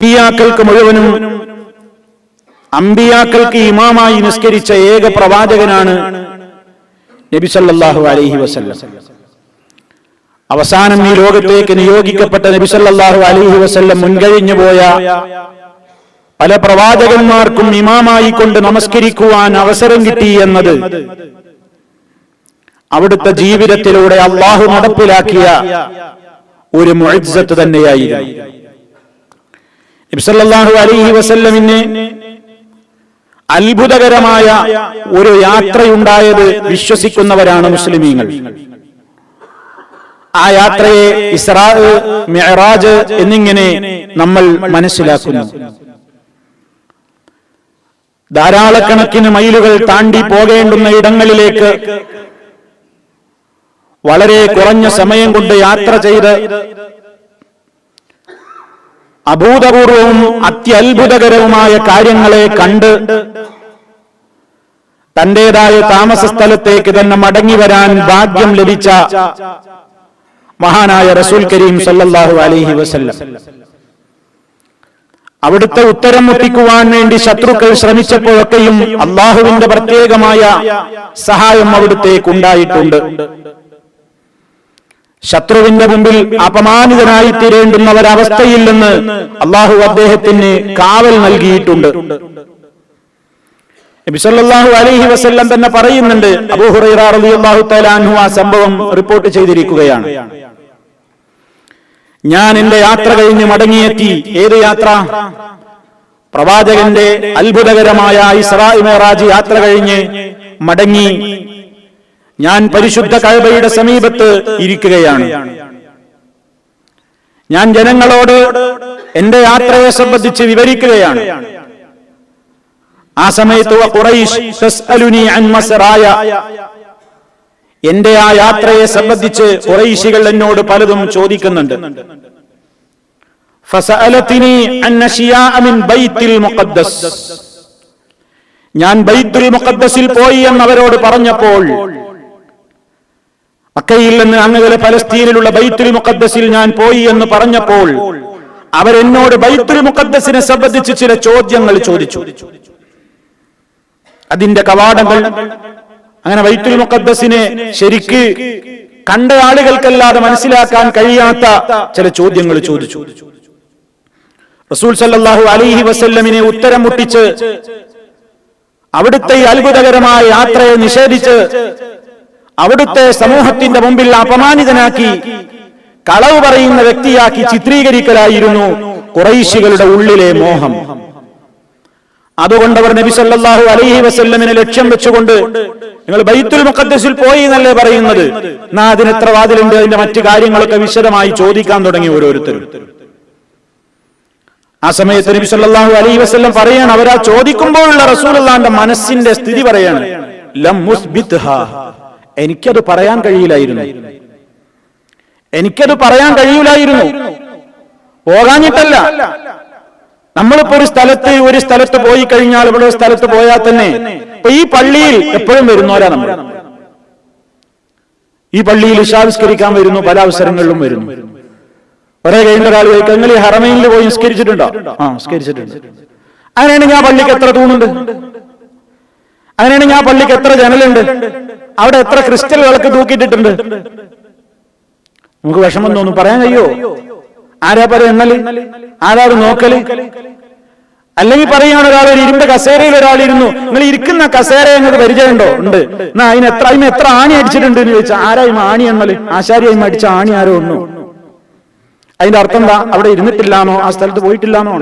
അമ്പിയാക്കൾക്ക് മുഴുവനും അമ്പിയാക്കൾക്ക് ഇമാമായി നിസ്കരിച്ച ഏക പ്രവാചകനാണ് നബി സല്ലല്ലാഹു അലൈഹി വസല്ലം. അവസാനം ഈ ലോകത്തേക്ക് നിയോഗിക്കപ്പെട്ട നബി സല്ലല്ലാഹു അലൈഹി വസല്ലം മുൻകഴിഞ്ഞു പോയ പല പ്രവാചകന്മാർക്കും ഇമാമായി കൊണ്ട് നമസ്കരിക്കുവാൻ അവസരം കിട്ടി എന്നത് അവിടുത്തെ ജീവിതത്തിലൂടെ അള്ളാഹു നടപ്പിലാക്കിയ ഒരു മുഅജ്ജത്ത് തന്നെയായിരുന്നു. നബിസല്ലാഹു അലൈഹി വസല്ലമിന് അത്ഭുതകരമായ ഒരു യാത്രയുണ്ടായത് വിശ്വസിക്കുന്നവരാണ് മുസ്ലിമീങ്ങൾ. ആ യാത്രയെ ഇസ്രാ മെഹറാജ് എന്നിങ്ങനെ നമ്മൾ മനസ്സിലാക്കുന്നു. ധാരാളക്കണക്കിന് മൈലുകൾ താണ്ടി പോകേണ്ടുന്ന ഇടങ്ങളിലേക്ക് വളരെ കുറഞ്ഞ സമയം കൊണ്ട് യാത്ര ചെയ്ത് അഭൂതപൂർവവും അത്യത്ഭുതകരവുമായ കാര്യങ്ങളെ കണ്ട് തന്റേതായ താമസ സ്ഥലത്തേക്ക് തന്നെ മടങ്ങി വരാൻ ഭാഗ്യം ലഭിച്ച മഹാനായ റസൂൽ കരീം സല്ലല്ലാഹു അലൈഹി വസല്ലം. അവിടുത്തെ ഉത്തരം മുട്ടിക്കുവാൻ വേണ്ടി ശത്രുക്കൾ ശ്രമിച്ചപ്പോഴൊക്കെയും അള്ളാഹുവിന്റെ പ്രത്യേകമായ സഹായം അവിടുത്തേക്ക് ഉണ്ടായിട്ടുണ്ട്. ശത്രുവിന്റെ മുമ്പിൽ അപമാനിതനായി തീരേണ്ടുന്ന ഒരവസ്ഥയിൽ നിന്ന് അള്ളാഹു അദ്ദേഹത്തിന് കാവൽ നൽകിയിട്ടുണ്ട്. നബിസല്ലാഹു അലൈഹി വസല്ലം തന്നെ പറയുന്നുണ്ട് റളിയല്ലാഹു തആല ആ സംഭവം റിപ്പോർട്ട് ചെയ്തിരിക്കുകയാണ്. ഞാൻ എന്റെ യാത്ര കഴിഞ്ഞ് മടങ്ങിയെത്തി ഏത് യാത്ര? പ്രവാചകന്റെ അത്ഭുതകരമായ ഇസ്രാ മേറാജ് യാത്ര കഴിഞ്ഞ് മടങ്ങി ഞാൻ പരിശുദ്ധ കഴബയുടെ സമീപത്ത് ഇരിക്കുകയാണ്. ഞാൻ ജനങ്ങളോട് എന്റെ യാത്രയെ സംബന്ധിച്ച് വിവരിക്കുകയാണ്. ആ സമയത്ത് എന്റെ ആ യാത്രയെ സംബന്ധിച്ച് കുറൈശികൾ എന്നോട് പലതും ചോദിക്കുന്നുണ്ട്. ഞാൻ ബൈത്തുൽ മുഖദ്ദസിൽ പോയി എന്ന് അവരോട് പറഞ്ഞപ്പോൾ മക്കയിൽ നിന്ന് അങ്ങനെ പലസ്തീനിലുള്ള ബൈത്തുൽ മുഖദ്ദസിൽ ഞാൻ പോയി എന്ന് പറഞ്ഞപ്പോൾ അവരെന്നോട് ബൈത്തുൽ മുഖദ്ദസിനെ സംബന്ധിച്ച് ചില ചോദ്യങ്ങൾ ചോദിച്ചു. അതിന്റെ കവാടങ്ങൾ അങ്ങനെ ബൈത്തുൽ മുഖദ്ദസിനെ ശരിക്ക് കണ്ട ആളുകൾക്കല്ലാതെ മനസ്സിലാക്കാൻ കഴിയാത്ത ചില ചോദ്യങ്ങൾ ചോദിച്ചു. റസൂൽ സല്ലാഹു അലൈഹി വസല്ലമിനെ ഉത്തരം മുട്ടിച്ച് അവിടുത്തെ അത്ഭുതകരമായ യാത്രയെ നിഷേധിച്ച് അവിടുത്തെ സമൂഹത്തിന്റെ മുമ്പിൽ അപമാനിതനാക്കി കളവ് പറയുന്ന വ്യക്തിയാക്കി ചിത്രീകരിക്കലായിരുന്നു കുറൈശികളുടെ ഉള്ളിലെ മോഹം. അതുകൊണ്ട് അവർ നബി സല്ലാഹു അലൈഹി വസല്ലമിനെ ലക്ഷ്യം വെച്ചുകൊണ്ട് നിങ്ങൾ ബൈത്തുൽ മുഖദ്ദസിൽ പോയി എന്നല്ലേ പറയുന്നത്? എന്നാ അതിന് എത്ര വാതിലുണ്ട് അതിന്റെ മറ്റു കാര്യങ്ങളൊക്കെ വിശദമായി ചോദിക്കാൻ തുടങ്ങി ഓരോരുത്തരും. ആ സമയത്ത് നബി സല്ലാഹു അലൈഹി വസ്ല്ലം പറയാണ് അവരാ ചോദിക്കുമ്പോഴുള്ള റസൂലുള്ളാന്റെ മനസ്സിന്റെ സ്ഥിതി പറയാണ് ലം എനിക്കത് പറയാൻ കഴിയില്ലായിരുന്നു. എനിക്കത് പറയാൻ കഴിയില്ലായിരുന്നു. പോകാഞ്ഞിട്ടല്ല. നമ്മളിപ്പോ ഒരു സ്ഥലത്ത് ഒരു സ്ഥലത്ത് പോയി കഴിഞ്ഞാൽ ഇവിടെ ഒരു സ്ഥലത്ത് പോയാൽ തന്നെ ഇപ്പൊ ഈ പള്ളിയിൽ എപ്പോഴും വരുന്നവരാ നമ്മൾ. ഈ പള്ളിയിൽ ഇഷാവിസ്കരിക്കാൻ വരുന്നു പല അവസരങ്ങളിലും വരുന്നു. കുറെ കഴിയുന്ന ഒരാൾ ചോദിക്കും നിങ്ങൾ ഈ ഹറമൈനിൽ പോയി നിസ്കരിച്ചിട്ടുണ്ടോ? ആ നിസ്കരിച്ചിട്ടുണ്ട്. അങ്ങനെയാണെങ്കിൽ ആ പള്ളിക്ക് എത്ര തൂണുണ്ട്? അങ്ങനെയാണെങ്കിൽ ആ പള്ളിക്ക് എത്ര ജനലുണ്ട്? അവിടെ എത്ര ക്രിസ്റ്റൽ വിളക്ക് തൂക്കിയിട്ടിട്ടുണ്ട്? നമുക്ക് വിഷമം തോന്നും. പറയാൻ കഴിയോ? ആരാ പറ എന്നൽ ആരാ നോക്കൽ? അല്ലെങ്കിൽ പറയുകയാണ് ഒരാൾ ഒരു ഇരുമ്പ് കസേരയിൽ ഒരാൾ ഇരുന്നു നിങ്ങൾ ഇരിക്കുന്ന കസേര എന്നത് പരിചയമുണ്ടോ? ഉണ്ട്. എന്നാ അതിന് എത്ര അതിന് എത്ര ആണി അടിച്ചിട്ടുണ്ട് എന്ന് ചോദിച്ചാൽ ആരായും ആണി എന്നൽ ആശാരിയായും അടിച്ച ആണി ആരോ ഒന്നു? അതിന്റെ അർത്ഥം എന്താ? അവിടെ ഇരുന്നിട്ടില്ലാന്നോ? ആ സ്ഥലത്ത് പോയിട്ടില്ലാന്നോ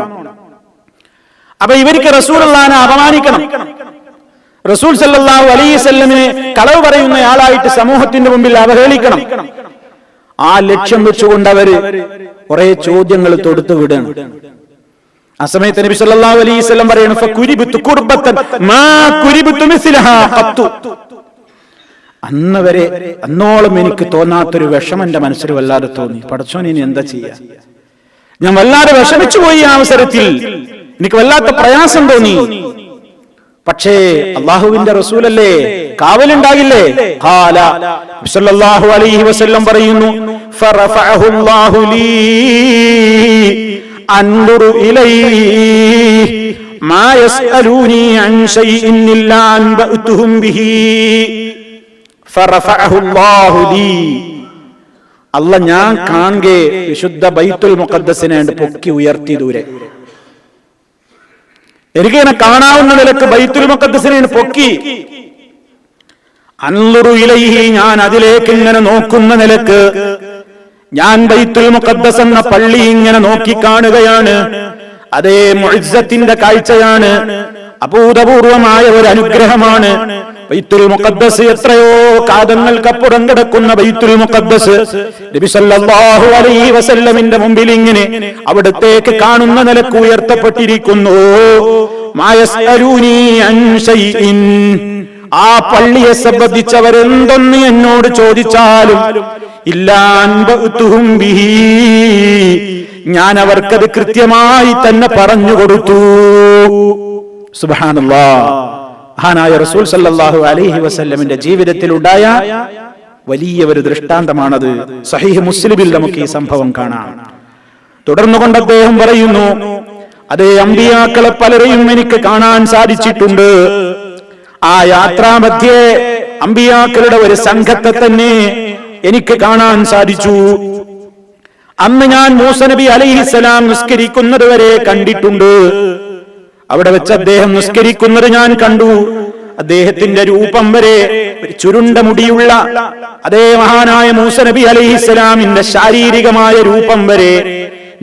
അപ്പൊ ഇവർക്ക് റസൂർ അള്ളഹാനെ അപമാനിക്കണം. റസൂൽ സല്ലാഹു അലൈഹി സ്വല്ലമിനെ കളവ് പറയുന്ന ആളായിട്ട് സമൂഹത്തിന്റെ മുമ്പിൽ അവഹേളിക്കണം. ആ ലക്ഷ്യം വെച്ചുകൊണ്ട് അവർ കുറെ ചോദ്യങ്ങൾ തൊടുത്തു വിടണം ആ സമയത്ത് നബി സല്ലല്ലാഹു അലൈഹി വസല്ലം മാ അന്ന് വരെ അന്നോളം എനിക്ക് തോന്നാത്തൊരു വിഷമം എന്റെ മനസ്സിൽ വല്ലാതെ തോന്നി. പടച്ചോൻ ഇനി എന്താ ചെയ്യാ? ഞാൻ വല്ലാതെ വിഷമിച്ചു പോയി ആ അവസരത്തിൽ. എനിക്ക് വല്ലാത്ത പ്രയാസം തോന്നി. പക്ഷേ അള്ളാഹുവിന്റെ റസൂലല്ലേ? കാവലുണ്ടാകില്ലേ? ഖാല സല്ലല്ലാഹു അലൈഹി വസല്ലം പറയുന്നു ഫറഫഅഹു അല്ലാഹു ലീ അൻദുറു ഇലൈഹി മാ യസ്അലൂനി അൻ ശൈഇൻ ഇല്ലാ അൻബഅതുഹും ബിഹി. ഫറഫഅഹു അല്ലാഹു ലീ. അല്ല ഞാൻ കാണുകേ വിശുദ്ധ ബൈത്തുൽ മുഖദ്ദസിനെ കണ്ട് പൊക്കി ഉയർത്തി ദൂരെ. എനിക്കിങ്ങനെ കാണാവുന്ന നിലയ്ക്ക് ബൈത്തുൽ പൊക്കി. അൻലുറു ഇലൈഹി ഞാൻ അതിലേക്ക് ഇങ്ങനെ നോക്കുന്ന നിലയ്ക്ക് ഞാൻ ബൈത്തുൽ മുഖദ്ദസ് എന്ന പള്ളി ഇങ്ങനെ നോക്കി കാണുകയാണ് അതേ മൊഴിസത്തിന്റെ കാഴ്ചയാണ്. അഭൂതപൂർവമായ ഒരു അനുഗ്രഹമാണ്. ബൈത്തുൽ മുഖദ്ദസ് എത്രയോ കാതങ്ങൾക്കപ്പുറം കിടക്കുന്ന ബൈത്തുൽ മുഖദ്ദസ് നബി സല്ലല്ലാഹു അലൈഹി വസല്ലമിന്റെ മുമ്പിൽ ഇങ്ങനെ അവിടത്തേക്ക് കാണുന്ന നിലയ്ക്ക് ഉയർത്തപ്പെട്ടിരിക്കുന്നു. അൻ ശൈഇൻ ആ പള്ളിയെ സംബന്ധിച്ചവരെന്തെന്ന് എന്നോട് ചോദിച്ചാലും ഇല്ലാൻബുഹും ബിഹി. ഞാൻ അവർക്കത് കൃത്യമായി തന്നെ പറഞ്ഞു കൊടുത്തു. സുബാനല്ലാ മഹാനായ റസൂൽ സല്ലാഹു അലൈഹി വസല്ലമിന്റെ ജീവിതത്തിൽ ഉണ്ടായ വലിയ ഒരു ദൃഷ്ടാന്തമാണത്. സഹീഹ് മുസ്ലിമിൽ നമുക്ക് ഈ സംഭവം കാണാം. തുടർന്നുകൊണ്ട് അദ്ദേഹം പറയുന്നു അതേ അമ്പിയാക്കളെ പലരെയും എനിക്ക് കാണാൻ സാധിച്ചിട്ടുണ്ട്. ആ യാത്രാമധ്യേ അമ്പിയാക്കളുടെ ഒരു സംഘത്തെ തന്നെ എനിക്ക് കാണാൻ സാധിച്ചു. അന്ന് ഞാൻ മൂസ നബി അലൈഹിസ്സലാം നിസ്കരിക്കുന്നത് വരെ കണ്ടിട്ടുണ്ട്. അവിടെ വെച്ച് അദ്ദേഹം നിസ്കരിക്കുന്നത് ഞാൻ കണ്ടു. അദ്ദേഹത്തിന്റെ രൂപം വരെ ചുരുണ്ട മുടിയുള്ള അതേ മഹാനായ മൂസ നബി അലിസ്ലാമിന്റെ ശാരീരികമായ രൂപം വരെ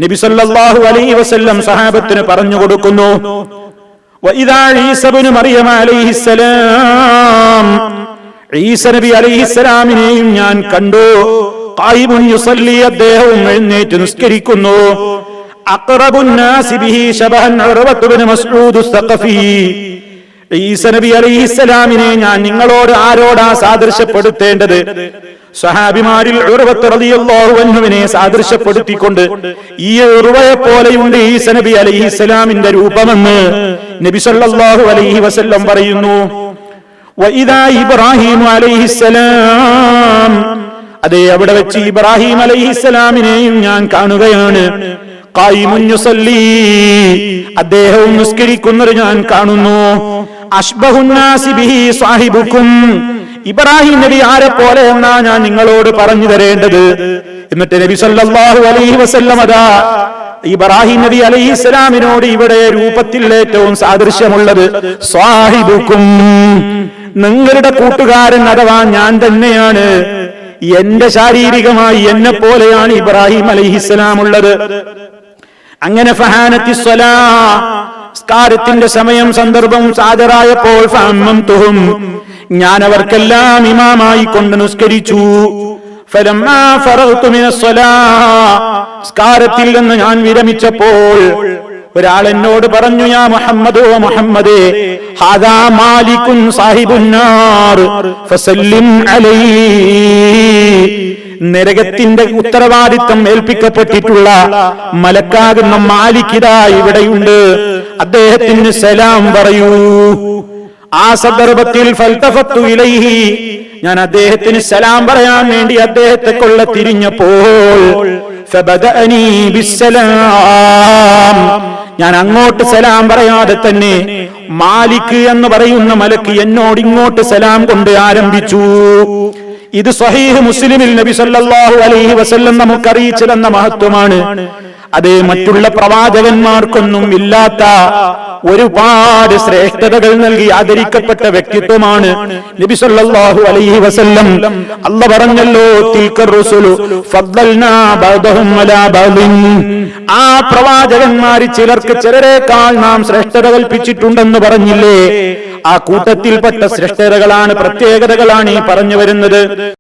നബി സല്ലല്ലാഹു അലൈഹി വസല്ലം സഹാബത്തിന് പറഞ്ഞു കൊടുക്കുന്നു. ഈസ നബി ഞാൻ കണ്ടു. അദ്ദേഹവും എഴുന്നേറ്റ് നിസ്കരിക്കുന്നു. അഖറബുന്നാസി ബിഹി شبها عروة ബിൻ مسعود الثقفي ഈസ നബി അലൈഹിസ്സലാമിനെ ഞാൻ നിങ്ങളോട് ആരോടാ സാദൃശ്യപ്പെടുത്തേണ്ടത്? സഹാബിമാരിൽ അൻഹുവിനെ സാദൃശ്യപ്പെടുത്തിക്കൊണ്ട് ഈ ഉർവയെ പോലെയുണ്ട് ഈസ നബി അലൈഹിസ്സലാമിന്റെ രൂപമെന്ന് നബി സല്ലല്ലാഹു അലൈഹി വസല്ലം പറയുന്നു. ഇബ്രാഹിം അലൈഹിസ്സലാം അതെ അവിടെ വെച്ച് ഇബ്രാഹിം അലൈഹിസ്സലാമിനെയും ഞാൻ കാണുകയാണ്. അദ്ദേഹവും നിസ്കരിക്കുന്നത് ഞാൻ കാണുന്നു. സാഹിബുക്കും. ഇബ്രാഹിം നബി ആരെ പോലെ എന്നാ ഞാൻ നിങ്ങളോട് പറഞ്ഞു തരേണ്ടത്. എന്നിട്ട് നബി സല്ലല്ലാഹു അലൈഹി വസല്ലം അതാ ഇബ്രാഹിം നബി അലൈഹി ഇസ്ലാമിനോട് ഇവിടെ രൂപത്തിൽ ഏറ്റവും സാദൃശ്യമുള്ളത് സ്വാഹിബുക്കും നിങ്ങളുടെ കൂട്ടുകാരൻ അഥവാ ഞാൻ തന്നെയാണ്. എന്റെ ശാരീരികമായി എന്നെ പോലെയാണ് ഇബ്രാഹിം അലൈഹിസ്സലാം ഉള്ളത് അങ്ങനെ ഫഹാനത്തി സ്കാരത്തിന്റെ സമയം സന്ദർഭം സാദരായപ്പോൾ തുഹും. ഞാൻ അവർക്കെല്ലാം ഇമാമായി കൊണ്ട് നിസ്കരിച്ചു. സ്കാരത്തിൽ നിന്ന് ഞാൻ വിരമിച്ചപ്പോൾ ഒരാൾ എന്നോട് പറഞ്ഞു യാ മുഹമ്മദ് ഓ മുഹമ്മദേ ഹാദാ മാലിക്കുൻ സാഹിബുന്നാർ ഫസല്ലിം അലൈഹി നരകത്തിന്റെ ഉത്തരവാദിത്വം ഏൽപ്പിക്കപ്പെട്ടിട്ടുള്ള മലക്കാകുന്ന മാലിക്കിത ഇവിടെയുണ്ട്. അദ്ദേഹത്തിന് സലാം പറയൂ. ആ സന്ദർഭത്തിൽ ഇലൈഹി ഞാൻ അദ്ദേഹത്തിന് സലാം പറയാൻ വേണ്ടി അദ്ദേഹത്തെ കൊള്ള തിരിഞ്ഞപ്പോൾ ഞാൻ അങ്ങോട്ട് സലാം പറയാതെ തന്നെ മാലിക് എന്ന് പറയുന്ന മലക്ക് എന്നോട് ഇങ്ങോട്ട് സലാം കൊണ്ട് ആരംഭിച്ചു. ഇത് സ്വഹീഹ് മുസ്ലിമിൽ നബി സല്ലല്ലാഹു അലൈഹി വസല്ലം നമുക്ക് അറിയിച്ചു തന്ന മഹത്വമാണ്. അത് മറ്റുള്ള പ്രവാചകന്മാർക്കൊന്നും ഇല്ലാത്ത ഒരുപാട് ശ്രേഷ്ഠതകൾ നൽകി ആദരിക്കപ്പെട്ട വ്യക്തിത്വമാണ് നബി സല്ലല്ലാഹു അലൈഹി വസല്ലം. അല്ല പറഞ്ഞല്ലോ തിൽക്കർ റസൂലു ഫദ്ദൽനാ ബഅദഹും അലാ ബഅദിൻ. ആ പ്രവാചകന്മാരിൽ ചിലർക്ക് ചിലരെക്കാൾ നാം ശ്രേഷ്ഠത കൽപ്പിച്ചിട്ടുണ്ടെന്ന് പറഞ്ഞില്ലേ? ആ കൂട്ടത്തിൽപ്പെട്ട ശ്രേഷ്ഠതകളാണ് പ്രത്യേകതകളാണ് ഈ പറഞ്ഞു വരുന്നത്